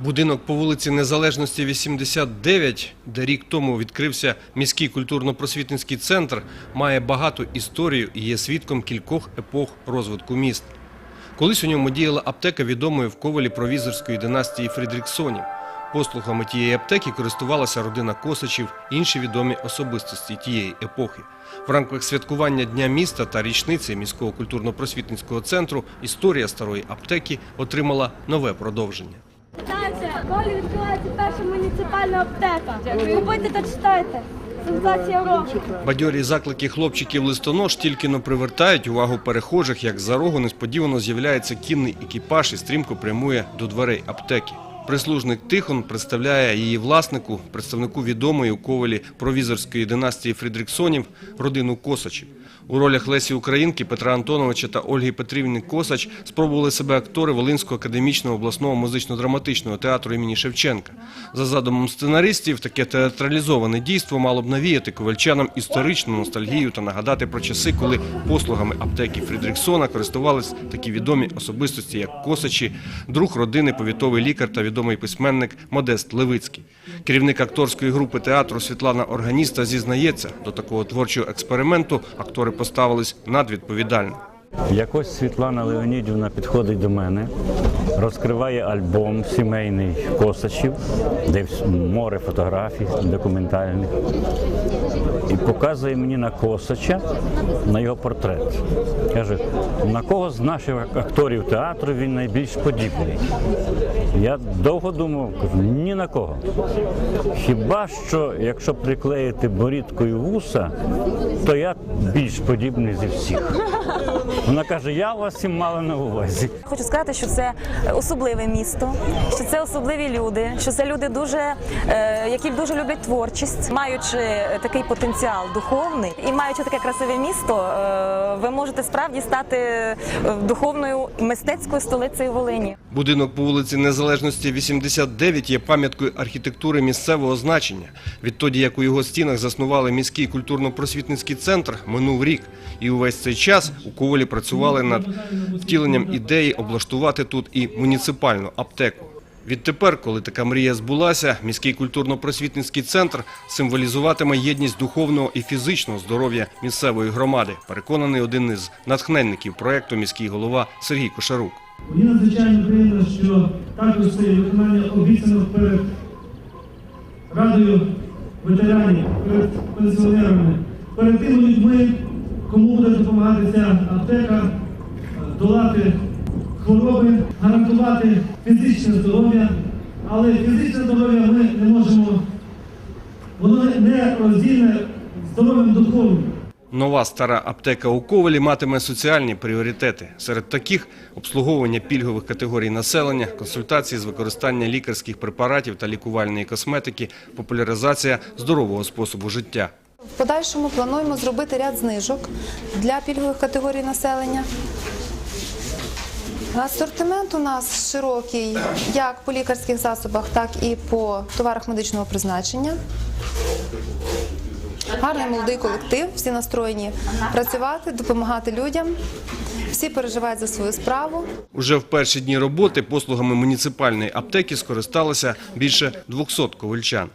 Будинок по вулиці Незалежності 89, де рік тому відкрився міський культурно-просвітницький центр, має багату історію і є свідком кількох епох розвитку міст. Колись у ньому діяла аптека відомої в Ковалі провізорської династії Фрідріксонів. Послугами тієї аптеки користувалася родина Косачів, інші відомі особистості тієї епохи. В рамках святкування Дня міста та річниці міського культурно-просвітницького центру історія старої аптеки отримала нове продовження. Читайте, Колі відкривається перша муніципальна аптека. Купуйте та читайте. Сенсація. Бадьорі заклики хлопчиків листонож тільки но привертають увагу перехожих, як за рогу несподівано з'являється кінний екіпаж і стрімко прямує до дверей аптеки. Прислужник Тихон представляє її власнику, представнику відомої у ковалі провізорської династії Фрідріксонів, родину Косачів. У ролях Лесі Українки, Петра Антоновича та Ольги Петрівни Косач спробували себе актори Волинського академічного обласного музично-драматичного театру імені Шевченка. За задумом сценаристів, таке театралізоване дійство мало б навіяти ковальчанам історичну ностальгію та нагадати про часи, коли послугами аптеки Фрідріксона користувались такі відомі особистості, як Косачі, друг родини, повітовий лікар та відомий письменник Модест Левицький. Керівник акторської групи театру Світлана Органіста зізнається, до такого творчого експерименту актори поставились надвідповідально. Якось Світлана Леонідівна підходить до мене, розкриває альбом сімейний Косачів, де море фотографій документальних, і показує мені на Косача, на його портрет. Каже, на кого з наших акторів театру він найбільш подібний. Я довго думав, ні на кого. Хіба що, якщо приклеїти борідкою вуса, то я більш подібний зі всіх. Вона каже, я вас і мала на увазі. Хочу сказати, що це особливе місто, що це особливі люди, що це люди дуже, е, які дуже люблять творчість, маючи такий потенціал духовний і маючи таке красиве місто, е, ви можете справді стати е, духовною мистецькою столицею Волині. Будинок по вулиці Незалежності 89 є пам'яткою архітектури місцевого значення. Відтоді, як у його стінах заснували міський культурно-просвітницький центр, минув рік. І увесь цей час у Ковалі працювали над втіленням ідеї облаштувати тут і муніципальну аптеку. Відтепер, коли така мрія збулася, міський культурно-просвітницький центр символізуватиме єдність духовного і фізичного здоров'я місцевої громади, переконаний один із натхненників проекту міський голова Сергій Кошарук. Мені надзвичайно приємно, що також це виконання обіцянок перед радою ветеранів, перед пенсіонерами, перед тими людьми, кому буде допомагати ця аптека е, долати хвороби, гарантувати фізичне здоров'я. Але фізичне здоров'я ми не можемо, воно не- не роздільне здоров'ям духовним. Нова стара аптека у Ковалі матиме соціальні пріоритети. Серед таких обслуговування пільгових категорій населення, консультації з використання лікарських препаратів та лікувальної косметики, популяризація здорового способу життя. В подальшому плануємо зробити ряд знижок для пільгових категорій населення. Асортимент у нас широкий як по лікарських засобах, так і по товарах медичного призначення. Гарний молодий колектив, всі настроєні працювати, допомагати людям. Всі переживають за свою справу. Уже в перші дні роботи послугами муніципальної аптеки скористалося більше 200 ковальчан.